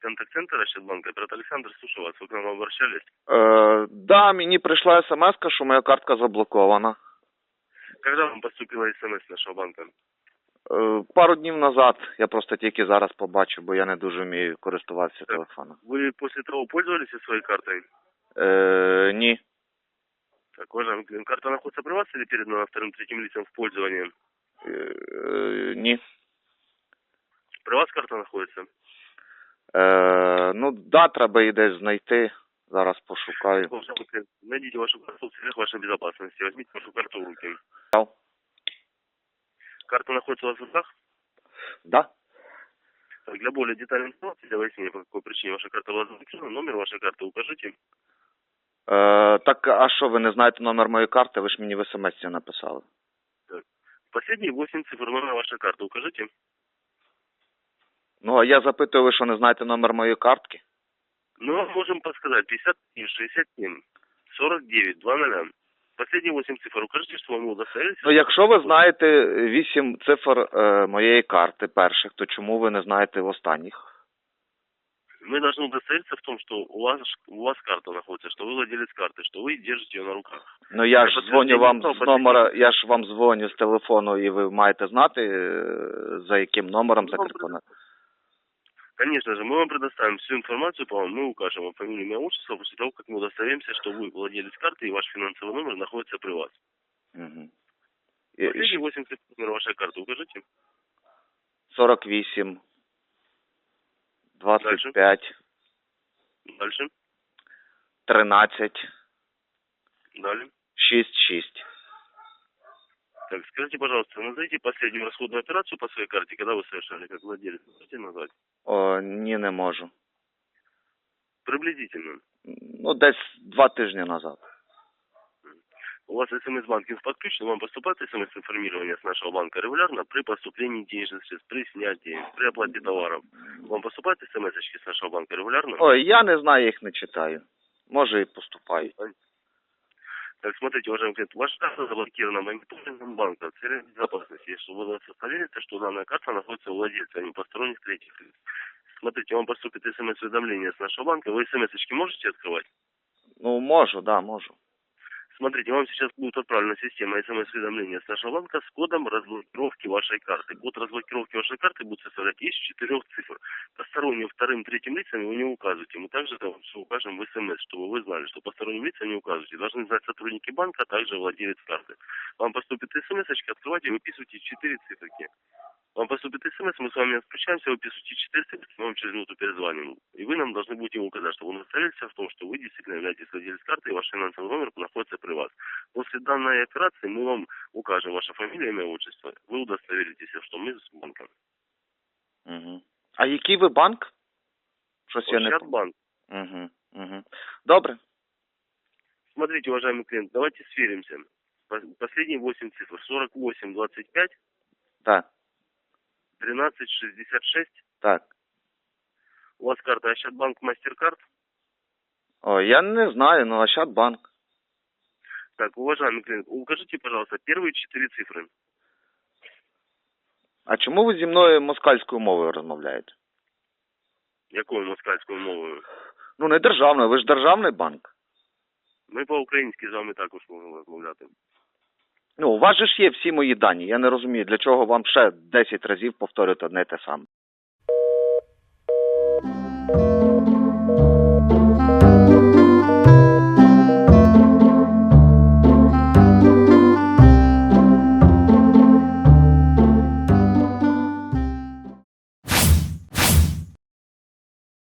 контакт-центр Ощадбанка. Оператор Александр, слушаю вас. Вы к нам обращались? Е, да, мені прийшла смс, що моя картка заблокована. Когда вам поступила смс с нашего банка? Е, пару днів назад я просто тільки зараз побачив, бо я не дуже вмію користуватися телефоном. Вы после того пользовались своей картой? Е, ні. Так, уважаемый клиент, карта находится при вас или передана вторым, третьим лицам в пользование? Е, е, ні. При вас карта находится? Е, ну, да, треба її десь знайти. Зараз пошукаю. Уважаемый клиент, найдите вашу карту в целях вашей безопасности. Возьмите вашу карту в руки. Ау. Карта находится у вас в руках? Да? Так, для более детальной информации, для выяснения, по какой причине ваша карта была заблокирована, номер вашей карты укажите. Е, так, а що, ви не знаєте номер моєї карти? Ви ж мені в смс написали. Последние 8 цифр номера вашей карты укажите. Ну, а я запитую, ви що не знаєте номер моєї картки? Мы вам можем подсказать 53, 67, 49, 20. Последние 8 цифр укажите, что вам удостоверились. Ну, якщо ви знаєте вісім цифр е, моєї карти перших, то чому ви не знаєте останніх? Мы должны удостовериться в том, что у вас, у вас карта находится, что вы владелец карты, что вы держите ее на руках. Ну я ж Це дзвоню вам підтвердження з того, номера, я ж вам дзвоню з телефону, і ви маєте знати, е, за яким номером Ну, вам закріплено. Конечно же, мы вам предоставим всю информацию по вам, мы укажем вам фамилию, имя, отчество, после того, как мы удостоверимся, что вы владелец карты и ваш финансовый номер находится при вас. Угу. Последние 8 цифр номера вашей карты укажите. 48, 25, Дальше. 13, Далее. 6, 6. Так, скажите, пожалуйста, назовите последнюю расходную операцию по своей карте, когда вы совершали как владелец. Можете назвать? О, ні, не можу. Приблизительно. Ну, десь два тижні назад. У вас смс-банкинг подключен, вам поступает смс-информирование с нашего банка регулярно при поступлении денежных средств, при снятии, при оплате товаров. Вам поступают смс с нашего банка регулярно? Ой, я не знаю, їх не читаю. Може і поступають. Так, смотрите, уважаемый клиент, ваша карта заблокирована мониторингом банка в целях безопасности, чтобы вы удостовериться, что данная карта находится у владельца, а не посторонних третьих лиц. Смотрите, вам поступит смс-уведомление с нашего банка, вы смс-очки можете открывать? Ну, можу, да, можу. Смотрите, вам сейчас будет отправлена система смс-уведомления с нашего банка с кодом разблокировки вашей карты. Код разблокировки вашей карты будет составлять из четырех цифр. Посторонним вторым, третьим лицам его не указывайте. Мы также это вам всё укажем в смс, чтобы вы знали, что посторонним лицам не указывайте. Должны знать сотрудники банка, а также владелец карты. Вам поступит смс выписывайте выписывайте четыре циферки. Вам поступит смс, мы с вами включаемся, выписывайте четыре циферки, мы вам через минуту перезвоним. И вы нам должны будете указать, чтобы он удостоверился в том, что вы действительно являетесь владелец карты и ваш финансовый номер находится при вас. После данной операции мы вам укажем ваша фамилия, имя, отчество. Вы удостоверитесь, что мы с банком. Угу. А який ви банк? Щось я не... Угу, угу. Добре. Смотрите, уважаемый клиент, давайте сверимся. Пос- Последние 8 цифр. 48, 25, Так, 13, 66. так. У вас карта Ощадбанк Мастеркард. О, я не знаю, ну Ощадбанк. Так, уважаемый клиент, укажите, пожалуйста, первые четыре цифры. А чому ви зі мною москальською мовою розмовляєте? Якою москальською мовою? Ну, не державною, ви ж державний банк. Ми по-українськи з вами також можемо розмовляти. Ну, у вас же ж є всі мої дані. Я не розумію, для чого вам ще 10 разів повторювати одне й те саме.